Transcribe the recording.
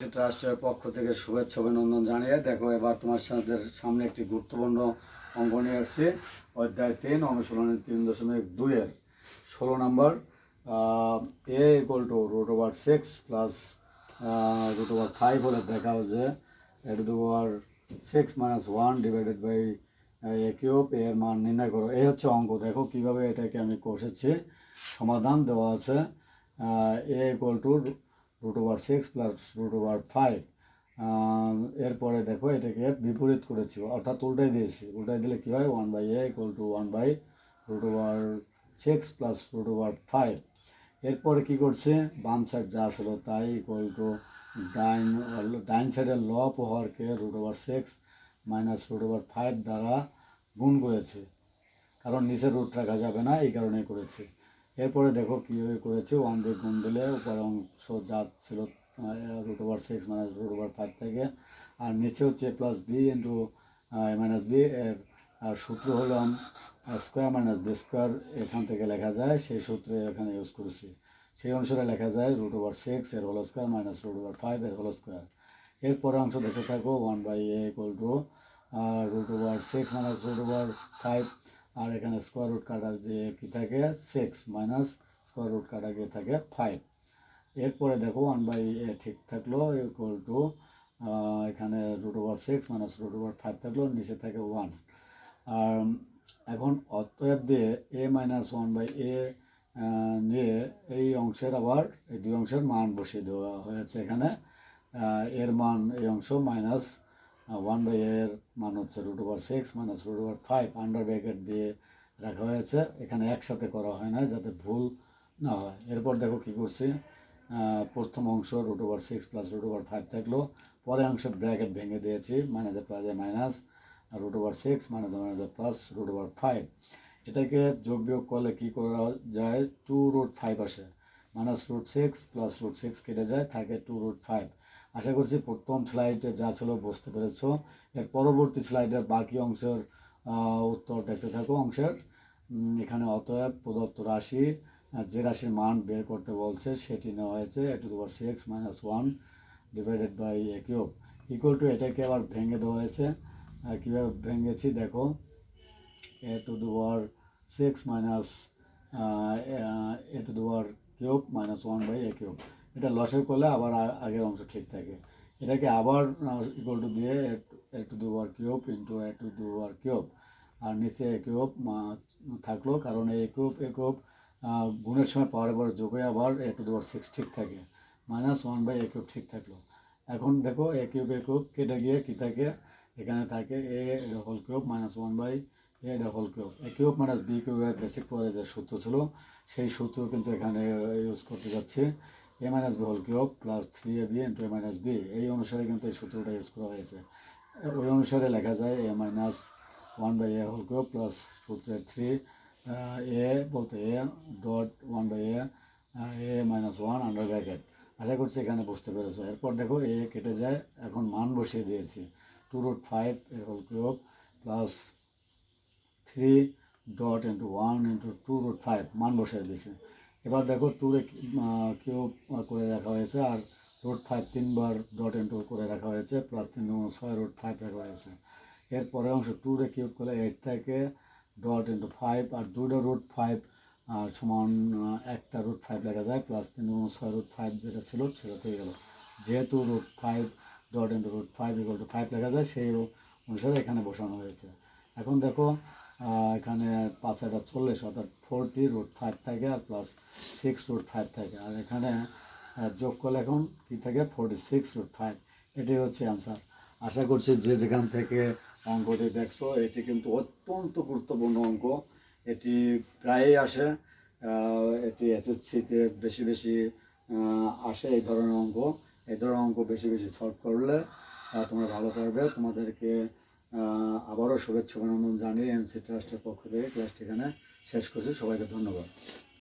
রাষ্ট্রের পক্ষ থেকে শুভেচ্ছা অভিনন্দন জানিয়ে দেখো এবার তোমার সামনে একটি গুরুত্বপূর্ণ অঙ্ক নিয়ে আসছি। অধ্যায় তিন অনুশীলনী তিন দশমিক দুইয়ের। ষোলো নম্বর a equal to root over six plus root over five হলে দেখা হচ্ছে at to over six minus one divided by a cube এর মান নির্ণয় করো। এই হচ্ছে অঙ্ক। দেখো কীভাবে এটাকে আমি কষেছি। সমাধান দেওয়া আছে a equal to root over six plus root over five এরপরে দেখো এটাকে বিপরীত করেছি অর্থাৎ উল্টাই দিয়েছি। উল্টাই দিলে কী হয়? One by a equal to one by root over six plus root over five এরপরে কী করছে? বাম সাইড যা ছিল তাই ইকুয়াল টু ডাইন ডাইন সাইডের ল হরকে root over six minus root over five দ্বারা গুণ করেছে। কারণ নিচে রুট রাখা যাবে না, এই কারণে করেছে। এরপরে দেখো কীভাবে করেছে ওয়ান দিয়ে গুণ দিলে উপরে অংশ যা ছিল root over six minus root over five থেকে। আর নিচে হচ্ছে plus b into minus b এর আর সূত্র হলো স্কোয়ার মাইনাস বি স্কোয়ার এখান থেকে লেখা যায়, সেই সূত্রে এখানে ইউজ করেছি। সেই অনুসারে লেখা যায় রুট ওভার সিক্স এর whole square minus root over five এর হোল স্কোয়ার এরপরে অংশ দেখে থাকো one by a equal to root over six minus root over five আর এখানে স্কোয়ার রুট কাটা যে কী থাকে? সিক্স মাইনাস স্কোয়ার রুট কাটা গিয়ে থাকে ফাইভ এরপরে দেখো ওয়ান বাই এ ঠিক থাকল ইকুয়াল টু এখানে root over six minus root over five থাকল, নিচে থাকে ওয়ান আর এখন অতএব দিয়ে a minus one by a নিয়ে এই অংশের আবার এই দুই অংশের মান বসিয়ে দেওয়া হয়েছে এখানে। এর মান এই অংশ মাইনাস ওয়ান বাই এর মান হচ্ছে root over six minus root over five under bracket দিয়ে রাখা হয়েছে। এখানে একসাথে করা হয় না, যাতে ভুল না হয়। এরপর দেখো কী করছি প্রথম অংশ root over six plus root over five থাকল। পরে অংশ ব্র্যাকেট ভেঙে দিয়েছি মাইনাসে প্লাসে minus root over six minus মাইনাসে প্লাস রুট ওভার ফাইভ এটাকে যোগ বিয়োগ করলে কী করা যায়? টু রুট ফাইভ আসে। Minus root six plus root six কেটে যায়, থাকে টু রুট ফাইভ আশা করছি প্রথম স্লাইডে যা ছিল বুঝতে পেরেছ। এর পরবর্তী স্লাইডের বাকি অংশের উত্তর দেখতে থাকো অংশের। এখানে অতএব প্রদত্ত রাশি যে রাশির মান বের করতে বলছে, সেটি নেওয়া হয়েছে এ টু দেওয়ার six minus one divided by a cube equal to এটাকে আবার ভেঙে দেওয়া হয়েছে। কীভাবে ভেঙেছি দেখো। এ টু দেওয়ার সিক্স মাইনাস এ টু দেওয়ার cube minus one by a cube এটা লসে করলে আবার আগের অংশ ঠিক থাকে। এটাকে আবার ইকুয়াল টু দিয়ে এ টু দেওয়ার কিউব ইন্টু এ টু দেওয়ার কিউব আর নিচে কিউব থাকল কারণ এই কিউব এ কিউব গুণের সময় পাওয়ার পর যোগে আবার এ টু দেওয়ার সিক্স ঠিক থাকে। Minus one by a cube ঠিক থাকল। এখন দেখো এ কিউব এ কিউব কেটে গিয়ে কী থাকে? এখানে থাকে a whole cube minus one by a double cube a cube minus b কিউবের বেসিক পরে যে সূত্র ছিল, সেই সূত্র কিন্তু এখানে ইউজ করতে যাচ্ছি। A minus b whole cube plus three a b into a minus b এই অনুসারে কিন্তু এই সূত্রটা ইউজ করা হয়েছে। ওই অনুসারে লেখা যায় a minus one by a whole cube plus সূত্রের থ্রি এ বলতে a dot one by a a minus one under bracket আশা করছি এখানে বুঝতে পেরেছ। এরপর দেখো এ কেটে যায়, এখন মান বসিয়ে দিয়েছি। Two root five a whole cube plus three dot into one into two root five মান বসিয়ে দিয়েছে। এবার দেখো টুরে কিউব করে রাখা হয়েছে আর রোড ফাইভ তিনবার ডট ইন্টু করে রাখা হয়েছে প্লাস তিন ছয় রুট ফাইভ রাখা হয়েছে। এর পরের অংশ টুরে কিউব করলে এইট থেকে ডট ইন্টু ফাইভ আর দুটো রুট ফাইভ সমান একটা রুট ফাইভ লেখা যায় প্লাস তিন ছয় রুট ফাইভ যেটা ছিল সেটা থেকে গেল। যেহেতু root five dot into root five equal to five লেখা যায় সেই অনুসারে এখানে বসানো হয়েছে। এখন দেখো এখানে পাঁচ হাজার চল্লিশ, অর্থাৎ ফোরটি রুট ফাইভ থাকে আর প্লাস সিক্স রুট ফাইভ থাকে। আর এখানে যোগ করলে এখন কী থাকে? ফোরটি সিক্স রুট ফাইভ এটাই হচ্ছে অ্যান্সার আশা করছি যে যেখান থেকে অঙ্কটি দেখছ, এটি কিন্তু অত্যন্ত গুরুত্বপূর্ণ অঙ্ক। এটি প্রায়ই আসে এটি এসএসসিতে বেশি বেশি আসে এই ধরনের অঙ্ক। এই ধরনের অঙ্ক বেশি বেশি সলভ করলে তোমরা ভালো পারবে। তোমাদেরকে আবারও শুভেচ্ছা অভিনন্দন জানিয়ে এনসি ট্রাস্টের পক্ষ থেকে ক্লাসটি এখানে শেষ করছি। সবাইকে ধন্যবাদ।